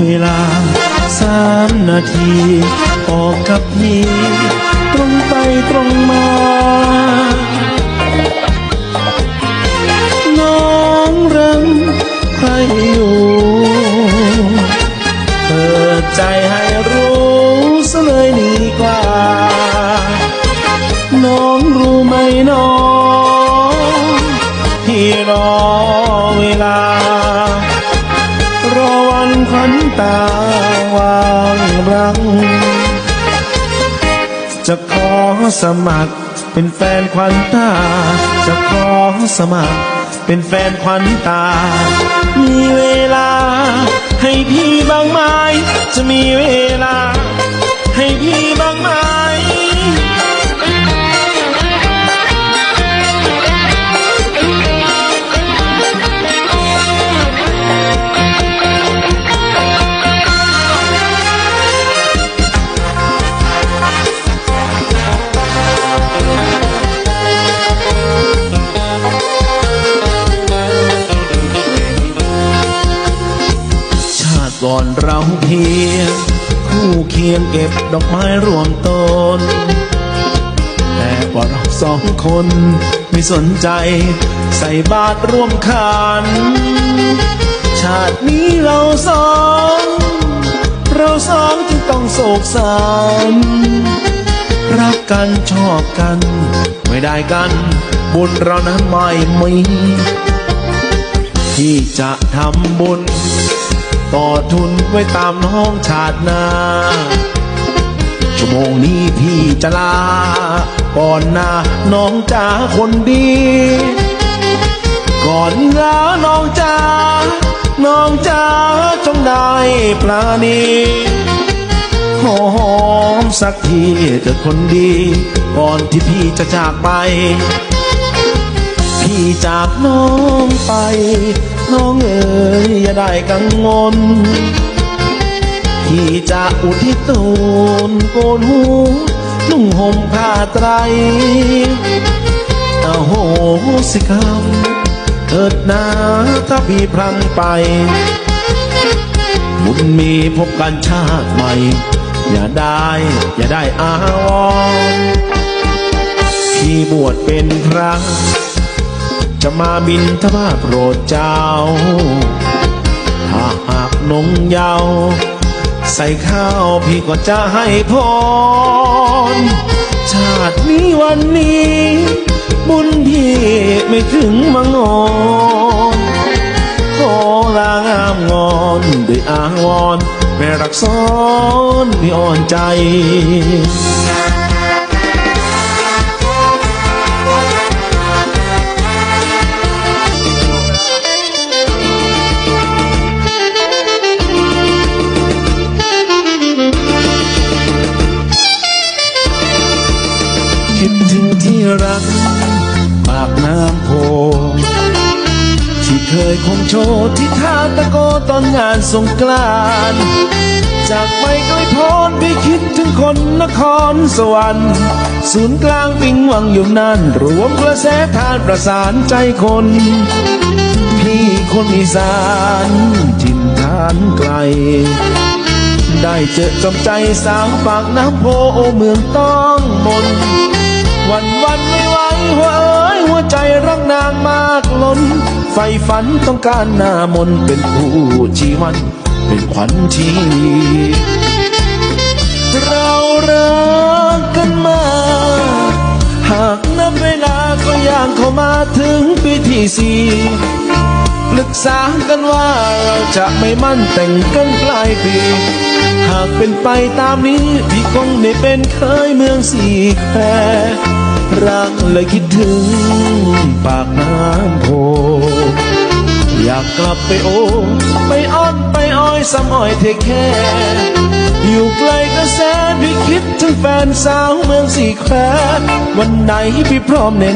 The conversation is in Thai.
เวลาสามนาที ออกกับพี่ตรงไปตรงมา ตาวางรัง จะขอสมัครเป็นแฟนขวัญตา จะขอสมัครเป็นแฟนขวัญตา มีเวลาให้พี่บ้างไหมจะมีเวลา ก่อนเราเพียงคู่เคียงเก็บดอกไม้รวมตน แต่ว่าเราสองคนไม่สนใจใส่บาตรร่วมขัน ชาตินี้เราสอง เราสองจึงต้องโศกสันรักกันชอบกัน ไม่ได้กัน บุญเรานั้นไม่มีที่จะทำบุญ ต่อทุนไว้ตามน้องชาตินาชั่วโมงนี้พี่จะลา ก่อนหน้าน้องจ๋าคนดี ก่อนลาน้องจ๋าน้องจ๋าจงได้ปลาณีหอมสักทีเถิดคนดี ก่อนที่พี่จะจากไป พี่จากน้องไป น้องเอ๋ยอย่าได้กังวลพี่จะอุทิศตนโกนหูนุ่งห่มผ้าไตรอาโหสิคำเถิดนาถ้าพี่พลังไป บุญมีพบกันชาติใหม่ อย่าได้ อย่าได้อาวรณ์พี่บวชเป็นพระ จะมาบินทบาทโปรดเจ้า ถ้าหากนงเยาว ใส่ข้าวพี่ก็จะให้พร ชาตินี้วันนี้ บุญพี่ไม่ถึงมังงอนขอลางามงอนด้วยอาวรณ์แม่รักซ้อนพี่อ่อนใจ เคยคงโชว์ที่ท่าตะโกตอนงานสงกรานต์จากไปไกลโพ้นพี่คิดถึงคนนครสวรรค์ศูนย์กลางวิงวังอยู่นั่นรวมกระแสทานประสานใจคน พี่คนอีสานถิ่นฐานไกล ได้เจอจอมใจสาวปากน้ำโพโอเมืองต้องมน วันวันไม่ไหวหัวเอ้ยหัวใจรักนางมากล้น ไฟฝันต้องการหน้ามนเป็นผู้ชีวันเป็นขวัญชีเรารักกันมา หากนับเวลาก็ย่างเข้ามาถึงปีที่สี่ปรึกษากันว่าเราจะไม่มั่นแต่งกันปลายปี หากเป็นไปตามนี้ พี่คงได้เป็นเคยเมืองสี่แคว รักเลยคิดถึงปากน้ำโพ อยากกลับไปโอ ไปอ้อนไปอ้อยซ้ำอ้อยเทแค่ อยู่ไกลก็แสนพี่คิดถึงแฟนสาวเมืองสี่แคววันไหนพี่พร้อมแน่